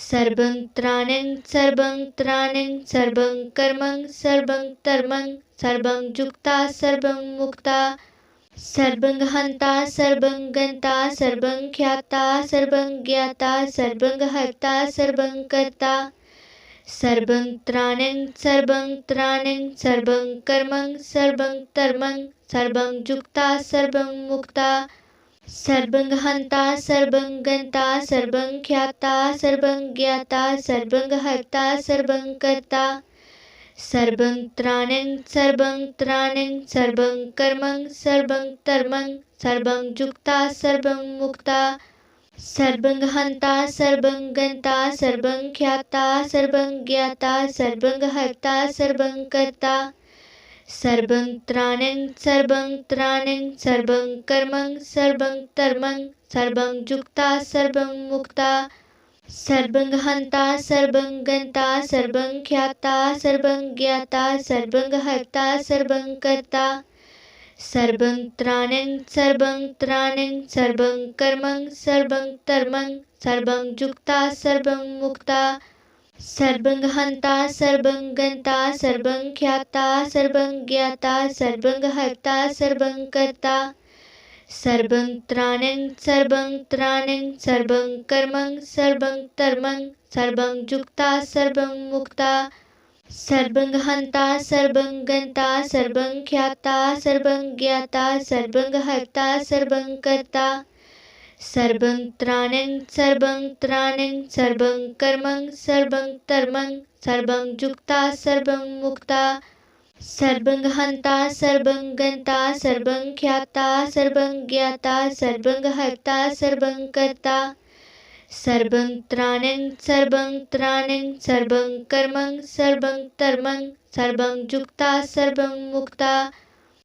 सर्वं त्राणं सर्वं कर्मं सर्वं धर्मं सर्वं युक्ता सर्वं मुक्ता सर्वं हन्ता सर्वं गन्ता सर्वं ख्याता सर्वं ज्ञाता सर्वं हर्ता सर्वं कर्ता सर्वं त्राणं सर्वं त्राणं सर्वं कर्मं सर्वं धर्मं सर्वं युक्ता सर्वं मुक्ता सर्वं हन्ता सर्वं गन्ता सर्वं ख्याता सर्वं ज्ञाता सर्वं हर्ता सर्वं कर्ता सर्वं त्राणं सर्वं त्राणं सर्वं कर्मं सर्वं धर्मं सर्वं युक्ता सर्वं मुक्ता सर्वं हन्ता सर्वं गन्ता सर्वं ख्याता सर्वं त्राणं सर्वं त्राणं सर्वं कर्मं सर्वं धर्मं सर्वं युक्ता सर्वं मुक्ता सर्वं हन्ता सर्वं गन्ता सर्वं ख्याता सर्वं ज्ञाता सर्वं हर्ता सर्वं कर्ता सर्वं त्राणं सर्वं त्राणं सर्वं कर्मं सर्वं धर्मं सर्वं युक्ता सर्वं मुक्ता सर्वं हन्ता सर्वं गन्ता सर्वं ख्याता सर्वं त्राणं सर्वं त्राणं सर्वं कर्मं सर्वं धर्मं सर्वं युक्ता सर्वं मुक्ता सर्वं हन्ता सर्वं गन्ता सर्वं ख्याता सर्वं त्राणं सर्वं त्राणं सर्वं कर्मं सर्वं धर्मं सर्वं युक्ता सर्वं मुक्ता सर्वं हन्ता सर्वं गन्ता सर्वं ख्याता सर्वं ज्ञाता सर्वं हर्ता सर्वं कर्ता सर्वं त्राणं सर्वं त्राणं सर्वं कर्मं सर्वं धर्मं सर्वं युक्ता सर्वं मुक्ता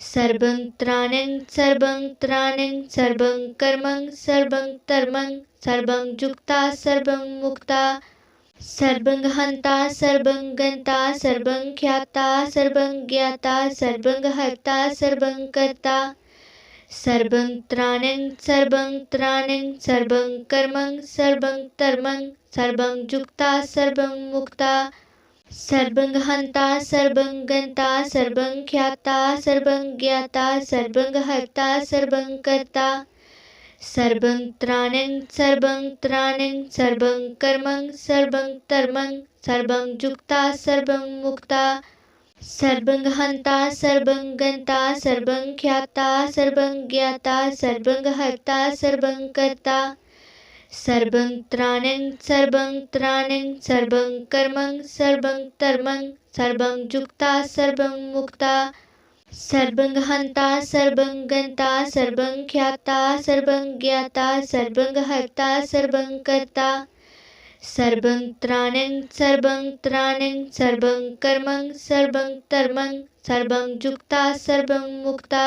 सर्वं त्राणं सर्वं त्राणं सर्वं कर्मं सर्वं धर्मं सर्वं युक्ता सर्वं मुक्ता सर्वं हन्ता सर्वं गन्ता सर्वं ख्याता सर्वं ज्ञाता सर्वं हर्ता सर्वं कर्ता सर्वं त्राणं सर्वं त्राणं सर्वं कर्मं सर्वं धर्मं सर्वं युक्ता सर्वं मुक्ता सर्वं हन्ता सर्वं गन्ता सर्वं ख्याता सर्वं ज्ञाता सर्वं हर्ता सर्वं कर्ता सर्वं त्राणं सर्वं त्राणं सर्वं कर्मं सर्वं धर्मं सर्वं युक्ता सर्वं मुक्ता सर्वं हन्ता सर्वं गन्ता सर्वं ख्याता सर्वं ज्ञाता सर्वं हर्ता सर्वं कर्ता सर्वं त्राणं सर्वं त्राणं सर्वं कर्मं, सर्वं धर्मं, सर्वं युक्ता सर्वं मुक्ता, सर्वं हन्ता सर्वं गन्ता सर्वं ख्याता, सर्वं ज्ञाता, सर्वं हर्ता, सर्वं कर्ता, सर्वं त्राणं सर्वं त्राणं सर्वं कर्मं, सर्वं धर्मं, सर्वं युक्ता सर्वं मुक्ता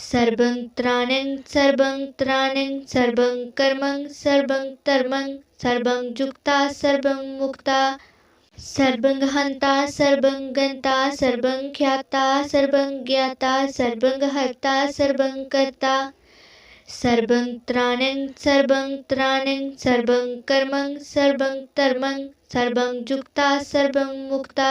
सर्वं त्राणं सर्वं त्राणं सर्वं कर्मं सर्वं सर्वं मुक्ता ख्याता ज्ञाता हर्ता कर्ता सर्वं त्राणं सर्वं त्राणं कर्मं सर्वं युक्ता सर्वं मुक्ता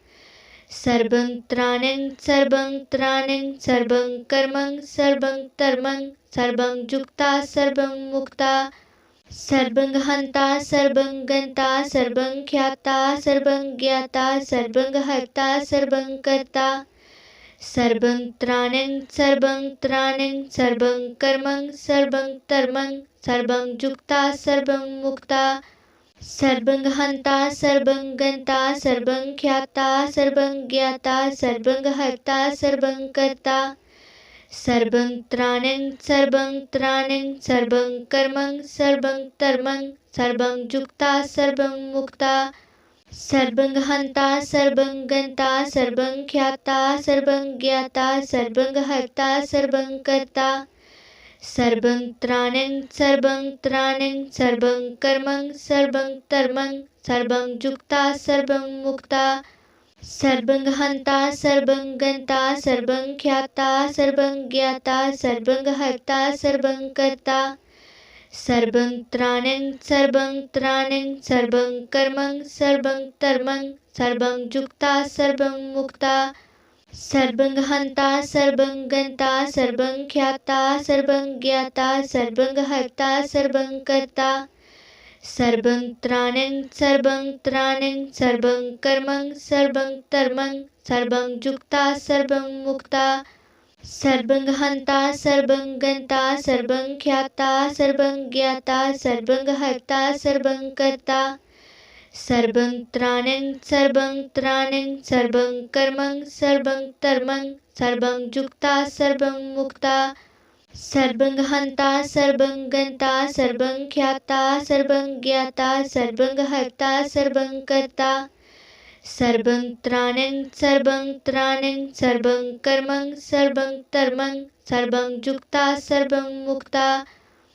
सर्वं धर्मं सर्वं कर्मं सर्वं धर्मं सर्वं युक्ता सर्वं मुक्ता सर्वं हन्ता सर्वं गन्ता सर्वं ख्याता सर्वं ज्ञाता सर्वं हर्ता सर्वं कर्ता सर्वं त्राणं सर्वं त्राणं सर्वं कर्मं सर्वं धर्मं सर्वं युक्ता सर्वं मुक्ता सर्वं हन्ता सर्वं गन्ता सर्वं ख्याता सर्वं त्राणं सर्वं त्राणं सर्वं कर्मं सर्वं धर्मं सर्वं युक्ता सर्वं मुक्ता सर्वं हन्ता सर्वं गन्ता सर्वं ख्याता सर्वं त्राणं सर्वं त्राणं सर्वं कर्मं, सर्वं धर्मं सर्वं युक्ता सर्वं मुक्ता, सर्वं हन्ता सर्वं गन्ता सर्वं ख्याता, सर्वं ज्ञाता, सर्वं हर्ता, सर्वं कर्ता, सर्वं त्राणं सर्वं त्राणं सर्वं कर्मं, सर्वं धर्मं सर्वं युक्ता सर्वं मुक्ता सर्वं हन्ता सर्वं गन्ता सर्वं ख्याता सर्वं त्राणं सर्वं त्राणं सर्वं कर्मं सर्वं धर्मं सर्वं युक्ता सर्वं मुक्ता सर्वं हन्ता सर्वं गन्ता सर्वं ख्याता सर्वं ज्ञाता सर्वं त्राणं सर्वं त्राणं सर्वं कर्मं सर्वं धर्मं सर्वं युक्ता सर्वं मुक्ता सर्वं हन्ता सर्वं गन्ता सर्वं ख्याता सर्वं ज्ञाता सर्वं हर्ता सर्वं कर्ता सर्वं त्राणं सर्वं त्राणं सर्वं कर्मं सर्वं धर्मं सर्वं युक्ता सर्वं मुक्ता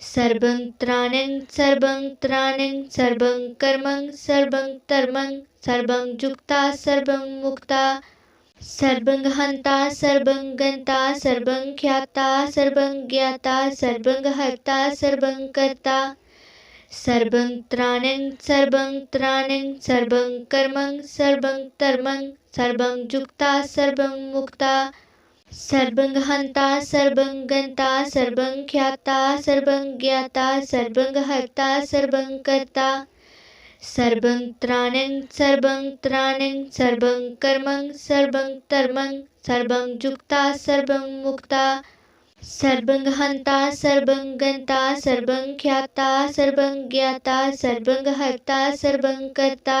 सर्वं त्राणं सर्वं त्राणं सर्वं कर्मं सर्वं धर्मं सर्वं युक्ता सर्वं मुक्ता सर्वं हन्ता सर्वं गन्ता सर्वं ख्याता सर्वं ज्ञाता सर्वं हर्ता सर्वं कर्ता सर्वं त्राणं सर्वं त्राणं सर्वं कर्मं सर्वं धर्मं सर्वं युक्ता सर्वं मुक्ता सर्वं हन्ता सर्वं गन्ता सर्वं ख्याता सर्वं ज्ञाता सर्वं हर्ता सर्वं कर्ता सर्वं त्राणं सर्वं त्राणं सर्वं कर्मं सर्वं धर्मं सर्वं युक्ता सर्वं मुक्ता सर्वं हन्ता सर्वं गन्ता सर्वं ख्याता सर्वं ज्ञाता सर्वं हर्ता सर्वं कर्ता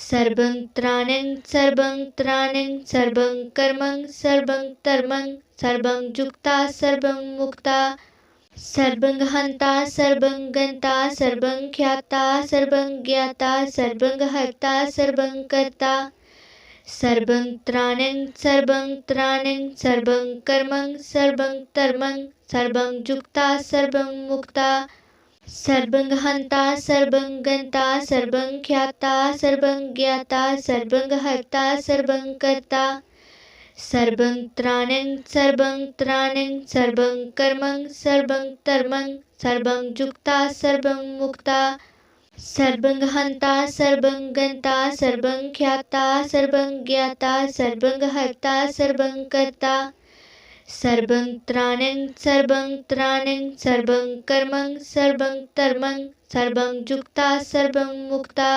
सर्वं त्राणं सर्वं त्राणं सर्वं कर्मं सर्वं धर्मं सर्वं युक्ता सर्वं मुक्ता सर्वं हन्ता सर्वं गन्ता सर्वं ख्याता सर्वं ज्ञाता सर्वं हर्ता सर्वं कर्ता सर्वं त्राणं सर्वं कर्मं सर्वं कर्मं सर्वं जुक्ता सर्वं मुक्ता सर्वं हन्ता सर्वं गन्ता सर्वं ख्याता सर्वं ज्ञाता सर्वं हर्ता सर्वं कर्ता सर्वं त्राणं सर्वं त्राणं सर्वं कर्मं सर्वं कर्मं सर्वं जुक्ता सर्वं मुक्ता सर्वं हन्ता सर्वं गन्ता सर्वं ख्याता सर्वं त्राणं सर्वं त्राणं सर्वं कर्मं सर्वं कर्मं सर्वं जुक्ता सर्वं मुक्ता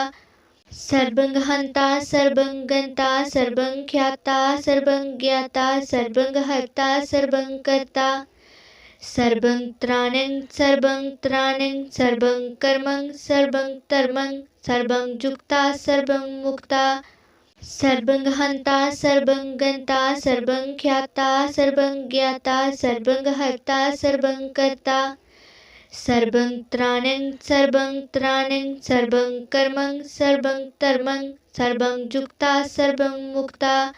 सर्वं हन्ता सर्वं गन्ता सर्वं ख्याता सर्वं ज्ञाता सर्वं हर्ता सर्वं कर्ता सर्वं त्राणं सर्वं त्राणं सर्वं कर्मं सर्वं कर्मं सर्वं जुक्ता सर्वं मुक्ता सर्वं हन्ता सर्वं गन्ता सर्वं ख्याता सर्वं त्राणं सर्वं त्राणं सर्वं कर्मं सर्वं कर्मं सर्वं जुक्ता सर्वं मुक्ता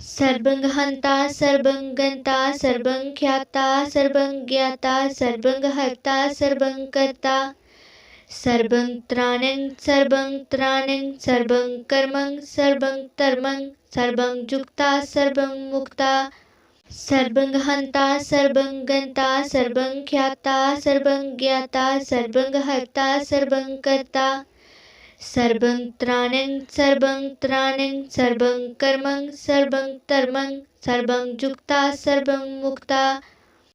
सर्वं हन्ता सर्वं गन्ता सर्वं ख्याता सर्वं त्राणं सर्वं त्राणं सर्वं कर्मं सर्वं कर्मं सर्वं जुक्ता सर्वं मुक्ता सर्वं हन्ता सर्वं गन्ता सर्वं ख्याता सर्वं ज्ञाता सर्वं हर्ता सर्वं कर्ता सर्वं त्राणं सर्वं त्राणं सर्वं कर्मं सर्वं कर्मं सर्वं जुक्ता सर्वं मुक्ता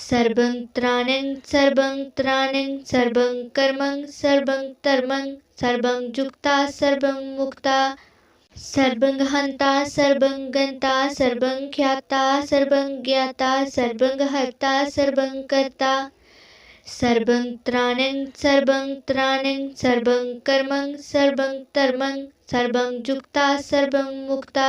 सर्वं त्राणं सर्वं त्राणं सर्वं कर्मं सर्वं कर्मं सर्वं जुक्ता सर्वं मुक्ता सर्वं हन्ता सर्वं गन्ता सर्वं ख्याता सर्वं ज्ञाता सर्वं हर्ता सर्वं कर्ता सर्वं त्राणं सर्वं त्राणं सर्वं कर्मं सर्वं कर्मं सर्वं जुक्ता सर्वं मुक्ता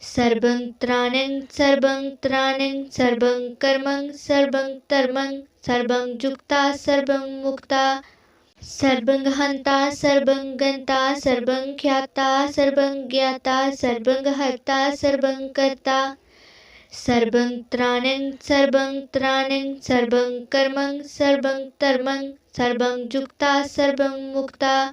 सर्वं त्राणं सर्वं त्राणं सर्वं कर्मं सर्वं कर्मं सर्वं सर्वं मुक्ता, सर्वं हन्ता, सर्वं गन्ता, सर्वं ख्याता, सर्वं ज्ञाता, सर्वं हर्ता, सर्वं कर्ता, सर्वं त्राणं सर्वं त्राणं सर्वं कर्मं सर्वं कर्मं सर्वं सर्वं मुक्ता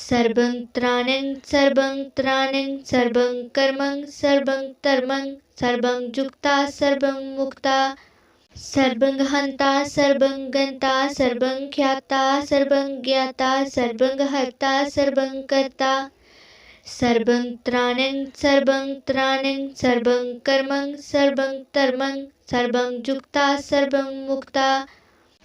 सर्वं त्राणं सर्वं त्राणं सर्वं कर्मं सर्वं जुक्ता मुक्ता ख्याता ज्ञाता हर्ता कर्ता सर्वं त्राणं सर्वं त्राणं कर्मं सर्वं जुक्ता सर्वं मुक्ता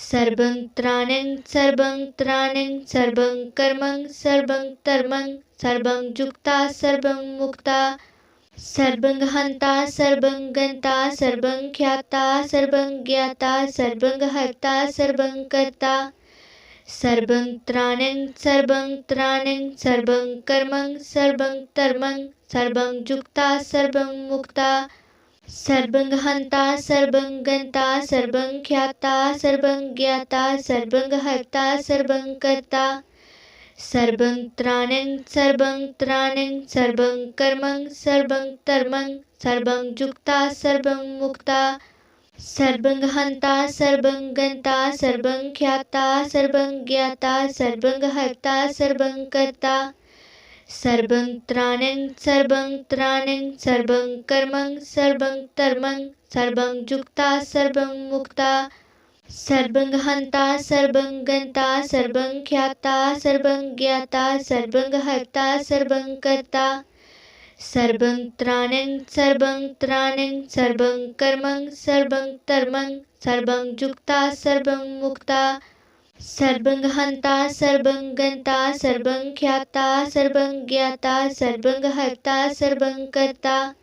सर्वं त्राणं सर्वं त्राणं सर्वं कर्मं सर्वं धर्मं सर्वं जुक्ता सर्वं मुक्ता सर्वं हन्ता सर्वं गन्ता सर्वं ख्याता सर्वं ज्ञाता सर्वं हर्ता सर्वं कर्ता सर्वं त्राणं सर्वं त्राणं सर्वं कर्मं सर्वं धर्मं सर्वं जुक्ता सर्वं मुक्ता सर्वं हन्ता सर्वं गन्ता सर्वं ख्याता सर्वं ज्ञाता सर्वं हर्ता सर्वं कर्ता सर्वं त्राणं सर्वं त्राणं सर्वं कर्मं सर्वं धर्मं सर्वं जुक्ता सर्वं मुक्ता सर्वं हन्ता सर्वं गन्ता सर्वं ख्याता सर्वं त्राणं सर्वं त्राणं सर्वं कर्मं, सर्वं धर्मं सर्वं जुक्ता, सर्वं मुक्ता, सर्वं हन्ता सर्वं गन्ता सर्वं ख्याता, सर्वं ज्ञाता, सर्वं हर्ता, सर्वं कर्ता, सर्वं त्राणं सर्वं त्राणं सर्वं कर्मं, सर्वं धर्मं सर्वं जुक्ता, सर्वं मुक्ता सर्वं हन्ता सर्वं गन्ता सर्वं ख्याता सर्वं ज्ञाता सर्वं हर्ता सर्वं कर्ता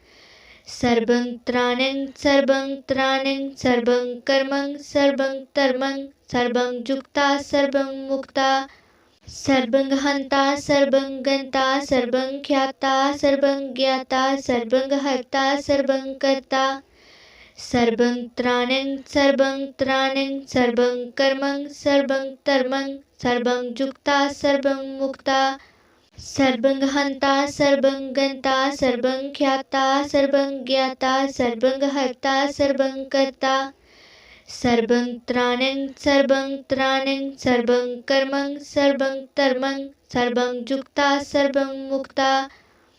सर्वं त्राणं सर्वं त्राणं सर्वं कर्मं सर्वं धर्मं सर्वं जुक्ता सर्वं मुक्ता सर्वं हन्ता सर्वं गन्ता सर्वं ख्याता सर्वं ज्ञाता सर्वं त्राणं सर्वं त्राणं सर्वं कर्मं सर्वं धर्मं सर्वं जुक्ता सर्वं मुक्ता सर्वं हन्ता सर्वं गन्ता सर्वं ख्याता सर्वं ज्ञाता सर्वं हर्ता सर्वं कर्ता सर्वं त्राणं सर्वं त्राणं सर्वं कर्मं सर्वं धर्मं सर्वं जुक्ता सर्वं मुक्ता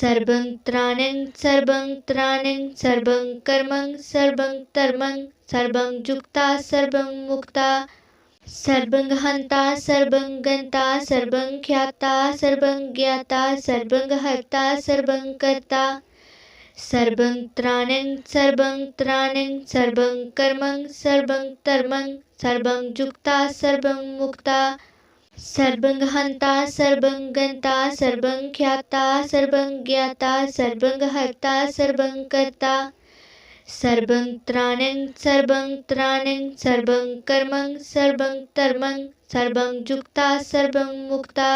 सर्वं त्राणं सर्वं त्राणं, सर्वं कर्मं, सर्वं धर्मं, सर्वं जुक्ता, सर्वं मुक्ता, सर्वं हन्ता सर्वं गन्ता सर्वं ख्याता, सर्वं ज्ञाता, सर्वं हर्ता, सर्वं कर्ता, सर्वं त्राणं सर्वं त्राणं, सर्वं कर्मं, सर्वं धर्मं, सर्वं जुक्ता, सर्वं मुक्ता सर्वं सर्वंगंता सर्वंख्याता सर्वंज्ञाता सर्वंगहता सर्वंकर्ता सर्वं सर्वंत्राणं सर्वंकर्मं सर्वंतर्मं सर्वं सर्वंमुक्ता